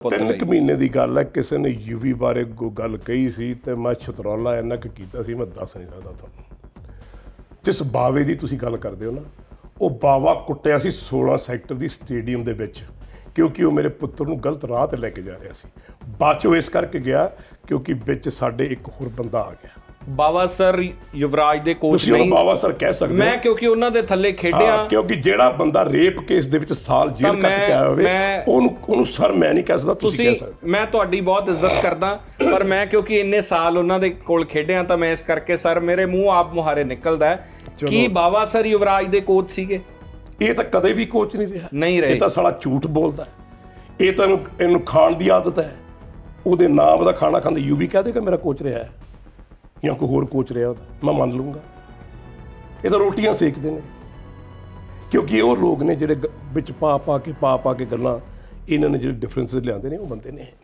ਤਿੰਨ ਕੁ ਮਹੀਨੇ ਦੀ ਗੱਲ ਹੈ ਕਿਸੇ ਨੇ ਯੂਵੀ ਬਾਰੇ ਕੋਈ ਗੱਲ ਕਹੀ ਸੀ ਤੇ ਮੈਂ ਛਤਰੌਲਾ ਇੰਨਾ ਕੁ ਕੀਤਾ ਸੀ ਮੈਂ ਦੱਸ ਨਹੀਂ ਸਕਦਾ ਤੁਹਾਨੂੰ। ਜਿਸ ਬਾਵੇ ਦੀ ਤੁਸੀਂ ਗੱਲ ਕਰਦੇ ਹੋ ਨਾ ਉਹ ਬਾਵਾ ਕੁੱਟਿਆ ਸੀ 16 ਸੈਕਟਰ ਦੀ ਸਟੇਡੀਅਮ ਦੇ ਵਿੱਚ ਕਿਉਂਕਿ ਉਹ ਮੇਰੇ ਪੁੱਤਰ ਨੂੰ ਗਲਤ ਰਾਹ ਤੇ ਲੈ ਕੇ ਜਾ ਰਿਹਾ ਸੀ। ਬਾਅਦ ਚੋਂ ਇਸ ਕਰਕੇ ਗਿਆ ਕਿਉਂਕਿ ਵਿੱਚ ਸਾਡੇ ਇੱਕ ਹੋਰ ਬੰਦਾ ਆ ਗਿਆ। ਬਾਵਾ ਸਰ ਯੁਵਰਾਜ ਦੇ ਕੋਚ ਤੁਸੀਂ ਉਹਨੂੰ ਨਹੀਂ। ਬਾਵਾ ਸਰ ਕਹਿ ਸਕਦੇ ਹੋ। ਮੈਂ ਕਿਉਂਕਿ ਉਹਨਾਂ ਦੇ ਥੱਲੇ ਖੇਡਿਆ। ਹਾਂ, ਕਿਉਂਕਿ ਜਿਹੜਾ ਬੰਦਾ ਰੇਪ ਕੇਸ ਦੇ ਵਿੱਚ ਸਾਲ ਜੇਲ੍ਹ ਕੱਟ ਮੈਂ- ਕੇ ਆਇਆ ਹੋਵੇ ਮੈਂ- ਉਹਨੂੰ ਉਹਨੂੰ ਸਰ ਮੈਂ ਨਹੀਂ ਕਹਿ ਸਕਦਾ ਤੁਸੀਂ ਕਹਿ ਤੁਸੀਂ ਸਕਦੇ ਮੈਂ ਤੁਹਾਡੀ ਬਹੁਤ ਇੱਜ਼ਤ ਕਰਦਾ ਪਰ ਮੈਂ ਕਿਉਂਕਿ ਇੰਨੇ ਸਾਲ ਉਹਨਾਂ ਦੇ ਕੋਲ ਖੇਡਿਆ ਤਾਂ ਮੈਂ ਇਸ ਕਰਕੇ ਸਰ ਮੇਰੇ ਮੂੰਹ ਆਪ ਮੁਹਾਰੇ ਨਿਕਲਦਾ ਹੈ। ਕੀ ਬਾਵਾ ਸਰ ਯੁਵਰਾਜ ਦੇ ਕੋਚ ਸੀਗੇ? ਇਹ ਤਾਂ ਕਦੇ ਵੀ ਕੋਚ ਨਹੀਂ ਰਿਹਾ। ਨਹੀਂ ਰਹੇ। ਇਹ ਤਾਂ ਸਾਲਾ ਝੂਠ ਬੋਲਦਾ ਹੈ। ਇਹ ਤਾਂ ਇਹਨੂੰ ਇਹਨੂੰ ਖਾਣ ਦੀ ਆਦਤ ਹੈ। ਉਹਦੇ ਨਾਮ ਦਾ ਖਾਣਾ ਖਾਂਦੇ ਯੂ ਵੀ ਕਹਿ ਦੇਗਾ ਮੇਰਾ ਕੋਚ ਰਿਹਾ ਹੈ। ਜਾਂ ਕੋਈ ਹੋਰ ਕੋਚ ਰਿਹਾ ਉਹਦਾ ਮੈਂ ਮੰਨ ਲੂੰਗਾ ਇਹ ਤਾਂ ਰੋਟੀਆਂ ਸੇਕਦੇ ਨੇ। ਕਿਉਂਕਿ ਉਹ ਲੋਕ ਨੇ ਜਿਹੜੇ ਗ- ਵਿੱਚ ਪਾ ਪਾ ਕੇ ਪਾ ਪਾ ਕੇ ਗੱਲਾਂ, ਇਹਨਾਂ ਨੇ ਜਿਹੜੇ ਡਿਫਰੈਂਸਸ ਲਿਆਂਦੇ ਨੇ, ਉਹ ਬੰਦੇ ਨੇ।